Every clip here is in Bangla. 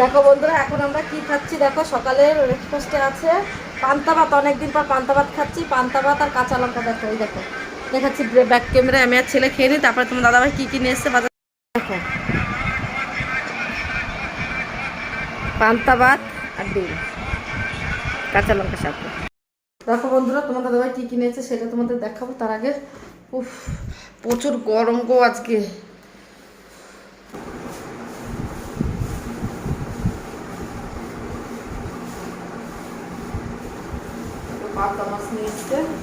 দেখো বন্ধুরা, এখন আমরা কি খাচ্ছি? দেখো সকালের ব্রেকফাস্টে আছে পান্তা ভাত। অনেকদিন পর পান্তা ভাত খাচ্ছি। পান্তা ভাত আর কাঁচা লঙ্কা দেখো এই দেখো। দেখাচ্ছি ব্যাক ক্যামেরায় আমি আর ছেলে খেয়ে নিই তারপরে তোমার দাদাভাই কী কী নিয়ে এসছে বাজার দেখো। পান্তা ভাত আর ডিম। কাঁচা লঙ্কা সাথে দেখো বন্ধুরা, তোমার দাদাভাই কী কী নিয়েছে সেটা তোমাদের দেখাবো। তার আগে, উফ, প্রচুর গরম গো আজকে পাবদা দেখো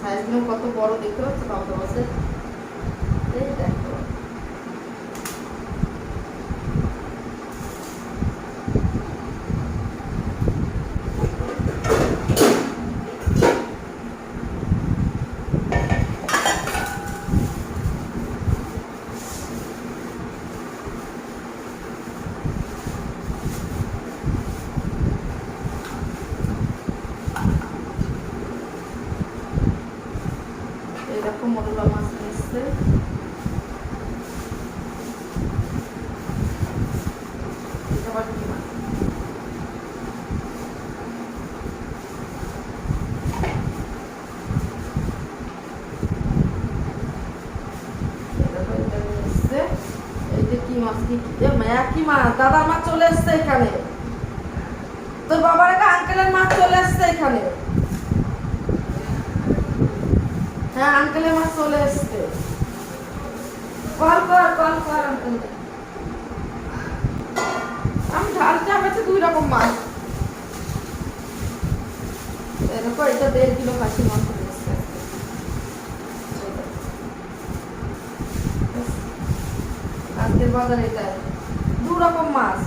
সাইজগুলো কত বড় দেখতে পাচ্ছ? পাবদা মাছের এরকম মোরলা মাছ আবার কি মাছ? দেখো কি কি মাছ দাদার মাছ চলে এসছে এখানে। তোর বাবার একটা আঙ্কেলের মাছ চলে এসছে এখানে। হ্যাঁ আঙ্কেলের মাছ চলে এসছে। কল কর কল কর আঙ্কেল আমি ঝালটা পেয়েছি দুই রকম মাছ এরকম এটা দেড় কিলো খাসি মাংস আজকের বাজার এটা দু রকম মাছ।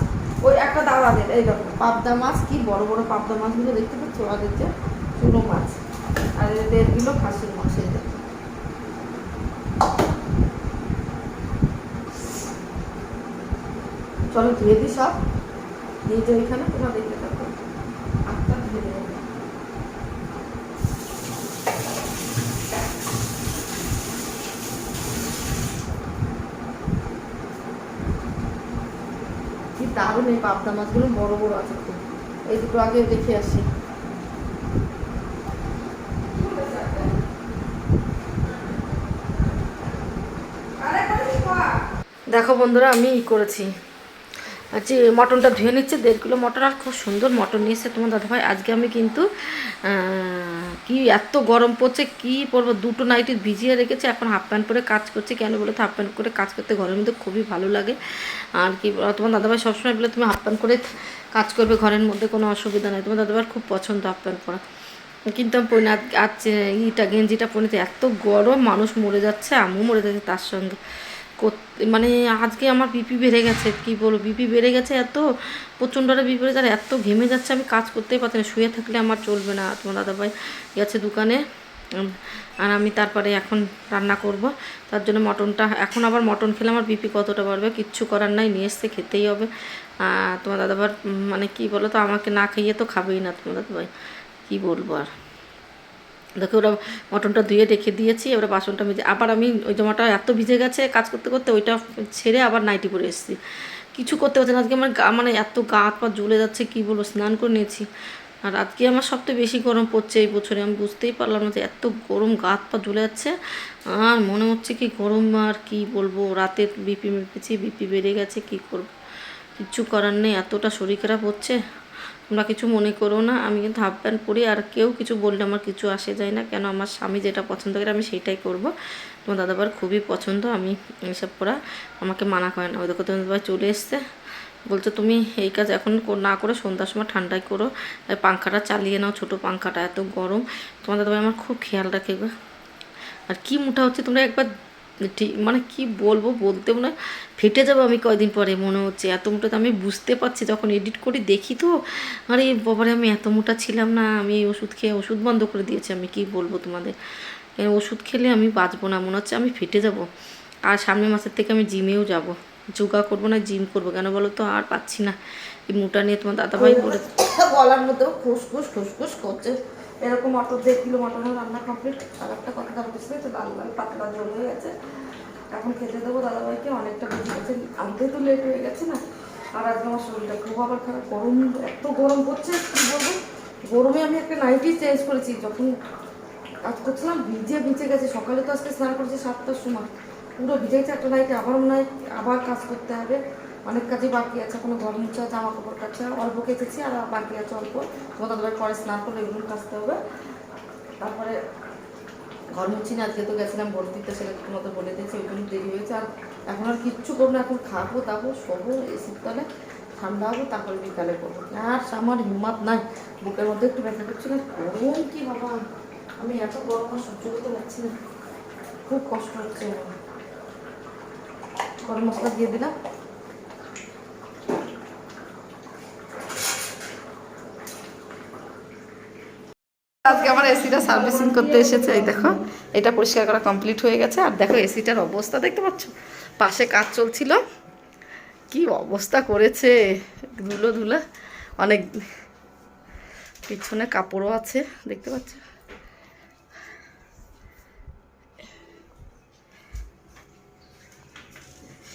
ওই একটা দাদাদের এই রকম পাবদা মাছ, কি বড় বড় পাবদা মাছগুলো দেখতে পাচ্ছ? ওদের যে চুনো মাছ। আর দেড় কিলো খাসির মাছ এই দেখো। চলো ধুয়ে দিই সব। দিয়ে যে এখানে, তোমরা দেখতে থাকো। আটটা ধুয়ে দেবো। কি দারুণ এই পাবদা মাছগুলো, বড় বড় আছে এই দুটো আগে দেখে আসি। দেখো বন্ধুরা, আমি ই করেছি। আজকে মটনটা ধুয়ে নিচ্ছে, দেড় কিলো মটন, আর খুব সুন্দর মটন নিয়ে এসছে তোমার দাদাভাই। আজকে আমি কিন্তু কি এত গরম পড়ছে, কি পরবো? দুটো নাইটি ভিজিয়ে রেখেছে, এখন হাফ প্যান্ট পরে কাজ করছে। কেন বলে তো, হাফ প্যান্ট করে কাজ করতে ঘরের মধ্যে খুবই ভালো লাগে। আর কি তোমার দাদাভাই সবসময় বলে, তুমি হাফ প্যান্ট করে কাজ করবে, ঘরের মধ্যে কোনো অসুবিধা নেই। তোমার দাদাভাইয়ের খুব পছন্দ হাফ প্যান্ট পরা। কিন্তু আমি পরি আজ- ইটা, গেঞ্জিটা পরিতে এত গরম, মানুষ মরে যাচ্ছে, আমিও মরে যাচ্ছে তার সঙ্গে। মানে আজকে আমার বিপি বেড়ে গেছে কি বলব? বিপি বেড়ে গেছে এত প্রচণ্ডটা বিপি বেড়ে এত ঘেমে যাচ্ছে আমি কাজ করতেই পারছি না শুয়ে থাকলে আমার চলবে না তোমার দাদাভাই গেছে দোকানে আর আমি তারপরে এখন রান্না করব তার জন্য মটনটা এখন আবার মটন খেলে আমার বিপি কতটা বাড়বে কিচ্ছু করার নাই নিয়ে এসছে খেতেই হবে তোমার উম, মানে কি বলো তো আমাকে না খাইয়ে তো খাবেই না তোমার দাদাভাই কী বলব আর। দেখো ওরা মটনটা ধুয়ে রেখে দিয়েছি, এবার বাসনটা মেজে, আবার আমি ওই জামাটা এত ভিজে গেছে কাজ করতে করতে ওইটা ছেড়ে আবার নাইটি পরে এসেছি। কিছু করতে পারছি না, আজকে আমার গা মানে এত গা হাত পা জ্বলে যাচ্ছে, কী বলব, স্নান করে নিয়েছি। আর আজকে আমার সবথেকে বেশি গরম পড়ছে এই বছরে, আমি বুঝতেই পারলাম না যে এত গরম গা হাত পা জ্বলে যাচ্ছে। আর মনে হচ্ছে কি গরম আর কি বলব, রাতে বিপি মেপেছি বিপি বেড়ে গেছে, কি করব? কিচ্ছু করার নেই, এতটা শরীর খারাপ হচ্ছে। তোমরা কিছু মনে করো না, আমি কিন্তু হাফ প্যান্ট পরি, আর কেউ কিছু বললে আমার কিছু আসে যায় না। কেন আমার স্বামী যেটা পছন্দ করে আমি সেইটাই করব। তোমার দাদাবার খুবই পছন্দ, আমি এসব পরা আমাকে মানা করে না। ওই দেখো, তোমার দাদাভাই চলে এসছে। বলছে, তুমি এই কাজ এখন না করে সন্ধ্যার সময় ঠান্ডায় করো। পাংখাটা চালিয়ে নাও, ছোটো পাংখাটা, এত গরম। তোমার দাদাভাই আমার খুব খেয়াল রাখে আর কি মোটা হচ্ছে তোমরা একবার ঠিক মানে কি বলব বলতে মনে ফেটে যাব আমি কয়দিন পরে, মনে হচ্ছে। এত মোটা আমি বুঝতে পারছি, যখন এডিট করি দেখি তো, আরে বাবারে, আমি এত মোটা ছিলাম না, আমি ওষুধ খেয়ে ওষুধ বন্ধ করে দিয়েছি, আমি কি বলব তোমাদের? ওষুধ খেলে আমি বাঁচবো না, মনে হচ্ছে আমি ফেটে যাব। আর সামনের মাসের থেকে আমি জিমেও যাব। যোগা করব না, জিম করব, কেন বলো তো? আর পাচ্ছি না। এই মোটা নিয়ে তোমার দাদাভাই করে গলার মধ্যেও খুসখুস খুসখুস করছে। এরকম মটর দেড় কিলো মটনের রান্না কমপ্লিট আর একটা কথা তার বুঝতে তো লাল লাল পাতলা জল হয়ে গেছে। এখন খেতে দেবো, দাদাভাইকে অনেকটা বেশি গেছে আনতে তো লেট হয়ে গেছে না। আর আজকে আমার শরীরটা খুব আবার খারাপ। গরম, এত গরম পড়ছে, কী বলব? গরমে আমি একটা নাইটি চেঞ্জ করেছি। যখন কাজ করছিলাম, ভিজে ভিজে গেছে। সকালে তো আজকে স্নান করেছি সাতটার সময়। পুরো ভিজে একটা নাইটে আবার মনে হয় আবার কাজ করতে হবে। অনেক কাজে বাকি আছে, কোনো ঘর মুছা জামা কাপড় কাছে অল্প কেচেছি আর বাকি আছে অল্প। দাদাভাই পরে স্নান করলে এগুলো কাচতে হবে। তারপরে ঘর মুছি না, আজকে তো গেছিলাম বর্তিতে সেটা মতো বলে দিয়েছি ওই জন্য দেরি হয়েছে। আর এখন আর কিচ্ছু করব না, এখন খাব, দাবো, শোবো এসির তলে ঠান্ডা হব, তারপরে বিকালে করব। আর আমার হিম্মত নাই, বুকের মধ্যে একটু ব্যথা করছে, না গরম কি বাবা আমি এত গরম সহ্য করতে পারছি না। খুব কষ্ট হচ্ছে। গরম মশলা দিয়ে দিলাম। আজকে আমার এসিটা সার্ভিসিং করতে এসেছে এই দেখো এটা পরিষ্কার করা কমপ্লিট হয়ে গেছে আর দেখো এসিটার অবস্থা দেখতে পাচ্ছ পাশে কাজ চলছিল কি অবস্থা করেছে ধুলো ধুলো অনেক পিছনে কাপড়ও আছে দেখতে পাচ্ছ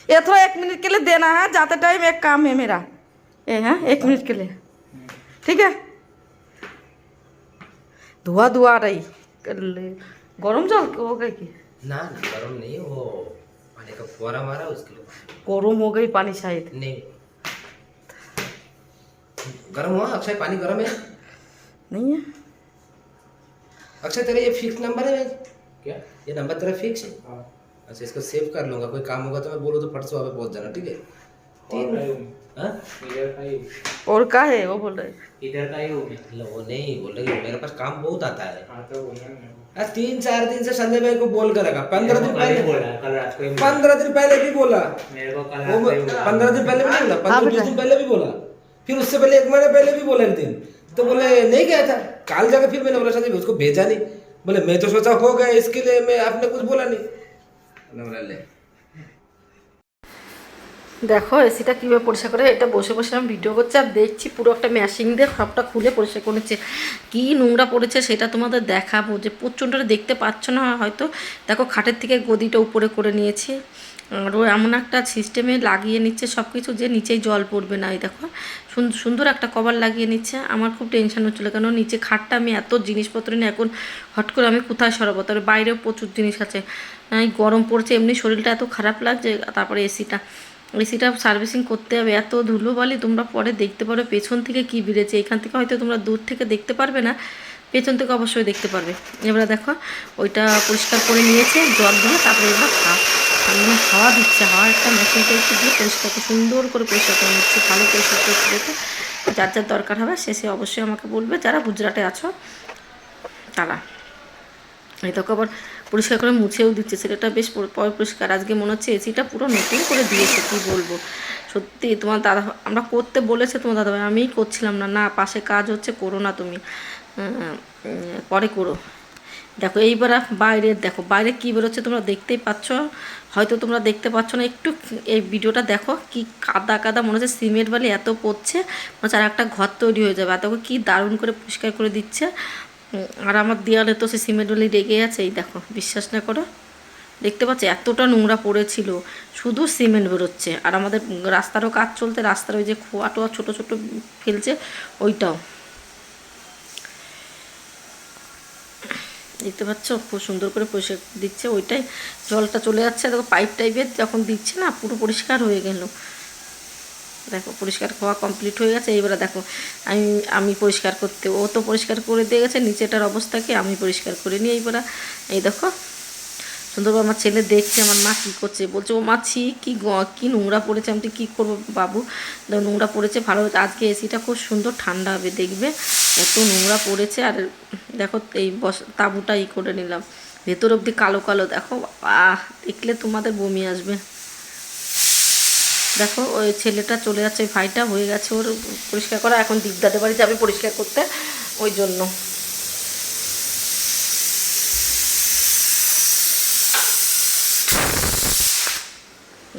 ये थोड़ा एक मिनट के लिए देना है जाते टाइम एक काम है मेरा ये हाँ एक मिनट के लिए ठीक है धुआँ धुआँ रही। कर ले गरम जल हो गई कि? ना ना गरम नहीं वो पानी का फुहारा मारा उसके लिए। गरम हो गई पानी शायद। नहीं। गरम हुआ? अक्षय पानी गरम है? नहीं है। अक्षय तेरा ये फिक्स नंबर है? क्या? ये नंबर तेरा फिक्स है? अच्छा इसको सेव कर लूँगा। कोई काम होगा तो मैं बोलूँ तो फट से वहाँ पे पहुँच जाना ठीक है? तीन हाँ? ही और का है वो बोल रहे इधर का ही हो मतलब वो नहीं बोल रहे मेरे पास काम बहुत आता है। हाँ तो बोला ना आज तीन चार दिन से संजय भाई को बोल कर रखा। पंद्रह दिन पहले बोला ही। पंद्रह दिन पहले भी बोला। ही पंद्रह दिन पहले भी बोला पंद्रह बीस दिन पहले भी बोला। फिर उससे पहले एक महीने पहले भी बोला एक दिन। तो बोले नहीं गया था। काल जाकर फिर मैंने बोला संजय भाई उसको भेजा नहीं। बोले मैं तो सोचा हो गया इसके लिए मैं आपने कुछ बोला नहीं। बोला ले। দেখো এসিটা কীভাবে পরিষ্কার করে, এটা বসে বসে আমি ভিডিও করছি আর দেখছি পুরো একটা ম্যাশিং দিয়ে সবটা খুলে পরিষ্কার করেছে। কী নোংরা পড়েছে সেটা তোমাদের দেখাবো, যে প্রচণ্ডটা দেখতে পাচ্ছ না হয়তো। দেখো খাটের থেকে গদিটা উপরে করে নিয়েছে। আর ও এমন একটা সিস্টেমে লাগিয়ে নিচ্ছে সব কিছু যে নিচেই জল পড়বে না, এই দেখো। সুন- সুন্দর একটা কভার লাগিয়ে নিচ্ছে। আমার খুব টেনশন হচ্ছিল, কেন নিচে খাটটা আমি এত জিনিসপত্র নিয়ে এখন হট করে আমি কোথায় সরাবো? তবে বাইরেও প্রচুর জিনিস আছে। গরম পড়ছে, এমনি শরীরটা এত খারাপ লাগছে, তারপরে এসিটা এসিটা সার্ভিসিং করতে হবে। এত ধুলো বালি, তোমরা পরে দেখতে পারো পেছন থেকে কি বেড়েছে এখান থেকে হয়তো তোমরা দূর থেকে দেখতে পারবে না, পেছন থেকে অবশ্যই দেখতে পারবে। এবারে দেখো, ওইটা পরিষ্কার করে নিয়েছে, জল দিয়ে তারপরে এবার হাওয়া মানে হাওয়া দিচ্ছে, হাওয়া একটা মেশিনটা একটু দিয়ে পরিষ্কারকে সুন্দর করে পরিষ্কার করে নিচ্ছে, ভালো পরিষ্কার করে দিতে যার যার দরকার হবে শেষে অবশ্যই আমাকে বলবে, যারা গুজরাটে আছো, তারা। এই তোকে আবার পরিষ্কার করে মুছেও দিচ্ছে। সেটা বেশ পরি- পরি- পরিষ্কার। আজকে মনে হচ্ছে এসিটা পুরো নতুন করে দিয়েছে, কী বলব? সত্যি, তোমার দাদা, আমরা করতে বলেছে তোমার দাদা ভাই আমিই করছিলাম না। না, পাশে কাজ হচ্ছে, করো না তুমি। পরে করো। দেখো, এইবার আর বাইরে, দেখো, বাইরে কী বেরোচ্ছে তোমরা দেখতেই পাচ্ছ। হয়তো তোমরা দেখতে পাচ্ছ না। একটু এই ভিডিওটা দেখো, কি কাদা কাদা মনে হচ্ছে সিমেন্ট বালি এত পড়ছে। মনে হচ্ছে আর একটা ঘর তৈরি হয়ে যাবে। আর দেখো কী দারুণ করে পরিষ্কার করে দিচ্ছে। আর আমার দেয়ালে তো সে সিমেন্ট বালি লেগে আছে, এই দেখো, বিশ্বাস না করো। দেখতে পাচ্ছি, এতটা নোংরা পড়েছিল, শুধু সিমেন্ট বেরোচ্ছে। আর আমাদের রাস্তারও কাজ চলতে রাস্তার ওই যে খোয়া টোয়া ছোটো ছোটো ফেলছে, ওইটাও। দেখতে পাচ্ছ, খুব সুন্দর করে পরিষ্কার দিচ্ছে, ওইটাই জলটা চলে যাচ্ছে, দেখো পাইপ টাইপের যখন দিচ্ছে না, পুরো পরিষ্কার হয়ে গেল। দেখো, পরিষ্কার খাওয়া কমপ্লিট হয়ে গেছে। এইবারে দেখো, আমি আমি পরিষ্কার করতে, ও তো পরিষ্কার করে দিয়ে গেছে, নিচেটার অবস্থাকে আমি পরিষ্কার করে নিই এইবারে। এই দেখো সুন্দরভাবে আমার ছেলে দেখছে, আমার মা কী করছে? বলছে, ও মা, ছি, কী কী নোংরা পড়েছে, আমি কী করব বাবু? দেখো, নোংরা পড়েছে, ভালো আজকে এসিটা খুব সুন্দর, ঠান্ডা হবে, দেখবে? এত নোংরা পড়েছে, আর দেখো, এই বস তাঁবুটা ই করে নিলাম। ভেতর অবধি কালো কালো, দেখো, আহ, দেখলে তোমাদের বমি আসবে। দেখো, ওই ছেলেটা চলে যাচ্ছে, ওই ভাইটা হয়ে গেছে ওর পরিষ্কার করা। এখন দিগদাদের বাড়ি যাবে পরিষ্কার করতে, ওই জন্য।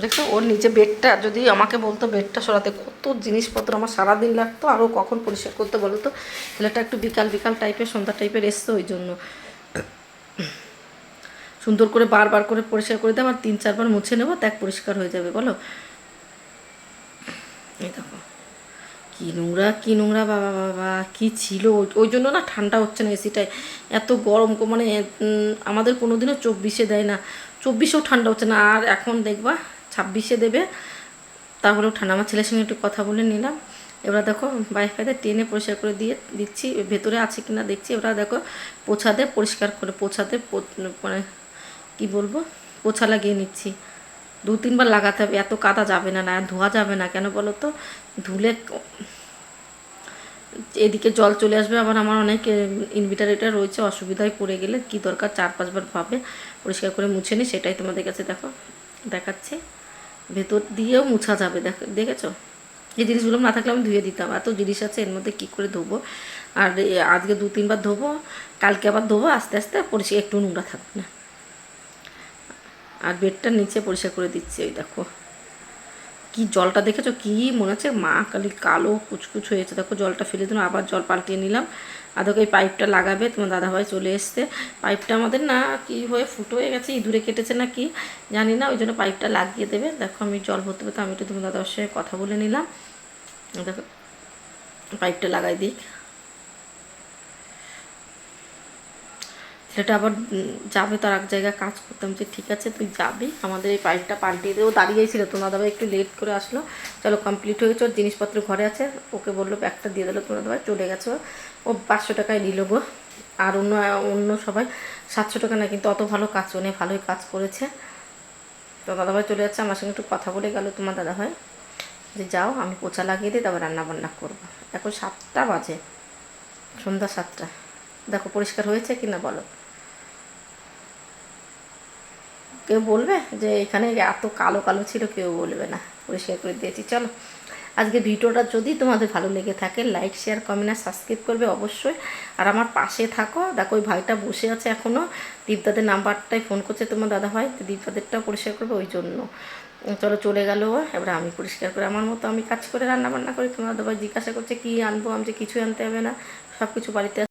দেখো, ওর নিচে বেডটা, যদি আমাকে বলতো বেডটা সরাতে, কত জিনিসপত্র আমার সারাদিন লাগতো আরও কখন পরিষ্কার করতে বলতো ছেলেটা একটু বিকাল বিকাল টাইপের সন্ধ্যা টাইপের এসছে ওই জন্য। সুন্দর করে বারবার করে পরিষ্কার করে দেবো আর তিন, চারবার মুছে নেব দেখ পরিষ্কার হয়ে যাবে, বলো? এই দেখো। কি নোংরা কি নোংরা, বাবা বাবা, কি ছিল? ওই- জন্য না ঠান্ডা হচ্ছে না এসিটায় এত গরম মানে আমাদের কোনো দিনও চব্বিশে দেয় না। চব্বিশেও ঠান্ডা হচ্ছে না। আর এখন দেখবা, ছাব্বিশে দেবে। তাহলেও ঠান্ডা। আমার ছেলের সঙ্গে একটু কথা বলে নিলাম। এবার দেখো ওয়াইফাইতে টেনে পরিষ্কার করে দিয়ে দিচ্ছি। ভেতরে আছে কি না দেখছি। এবার দেখো, পোছা দিয়ে পরিষ্কার করে পোছাতে মানে কি বলব? পোছা লাগিয়ে নিচ্ছি। দু তিনবার লাগাতে হবে, এত কাদা যাবে না না ধোয়া যাবে না, কেন বলো তো? ধুলে এদিকে জল চলে আসবে, আবার আমার অনেক ইনভিটার এটা রয়েছে, অসুবিধায় পড়ে গেলে কি দরকার? চার পাঁচবার ভাবে পরিষ্কার করে মুছে নিই সেটাই তোমাদের কাছে দেখো, দেখাচ্ছি। ভেতর দিয়েও মুছা যাবে, দেখ, দেখেছ? এই জিনিসগুলো না থাকলে আমি ধুয়ে দিতাম, এত জিনিস আছে, এর মধ্যে কী করে ধোবো? আর আজকে দু তিনবার ধোবো, কালকে আবার ধোবো, আস্তে আস্তে পরিষ্কার, একটু নোংরা থাকবে না। আর বেডটার নিচে পরিষ্কার করে দিচ্ছি ওই দেখো। কি জলটা দেখেছ? কি মনে হচ্ছে? মা কালি কালো কুচকুচ হয়েছে দেখো, জলটা ফেলে দিলাম, আবার জল পাল্টিয়ে নিলাম। আর দেখো, এই পাইপটা লাগাবে, তোমার দাদাভাই চলে এসছে। পাইপটা আমাদের না কি হয়ে ফুটো হয়ে গেছে, ইঁদুরে কেটেছে না কি, জানি না, ওই জন্য পাইপটা লাগিয়ে দেবে। দেখো, আমি জল ভরতে ভরতে আমি একটু তোমার দাদার সঙ্গে কথা বলে নিলাম। দেখো, পাইপটা লাগাই দিক ছেলেটা আবার যাবে তার এক জায়গায় কাজ করতাম যে ঠিক আছে, তুই যাবি, আমাদের এই পাইপটা পাল্টিয়ে দেবো দাঁড়িয়েই ছিল তোমার দাদা একটু লেট করে আসলো। চলো কমপ্লিট হয়ে গেছে ওর জিনিসপত্র ঘরে আছে। ওকে বলল ব্যাগটা দিয়ে দিলো, তোমার দাদা চলে গেছে। ও। পাঁচশো টাকায় নিল গো। আর অন্য অন্য সবাই সাতশো টাকা না, কিন্তু অত ভালো কাজ করে ভালোই কাজ করেছে। তো দাদাভাই চলে যাচ্ছে, আমার সঙ্গে একটু কথা বলে গেল তোমার দাদাভাই যে যাও, আমি পোছা লাগিয়ে দিই তারপর রান্না বান্না করব। এখন সাতটা বাজে, সন্ধ্যা সাতটা দেখো, পরিষ্কার হয়েছে কি না বলো? কেউ বলবে যে এখানে এত কালো কালো ছিল, কেউ বলবে না। পরিষ্কার করে দিয়েছি। চলো, আজকে ভিডিওটা যদি তোমাদের ভালো লেগে থাকে লাইক শেয়ার কমেন্ট আর সাবস্ক্রাইব করবে অবশ্যই। আর আমার পাশে থাকো। দেখো, ওই ভাইটা বসে আছে এখনও দীপদাদের নাম্বারটাই ফোন করছে তোমার দাদা ভাই তো দীপদাদেরটাও পরিষ্কার করবে ওই জন্য। চলো, চলে গেল এবার আমি পরিষ্কার করে আমার মতো আমি কাজ করে রান্না বান্না করি। তোমার দাদা ভাই জিজ্ঞাসা করছে, কী আনব? আমি যে কিছুই আনতে হবে না। সব কিছু বাড়িতে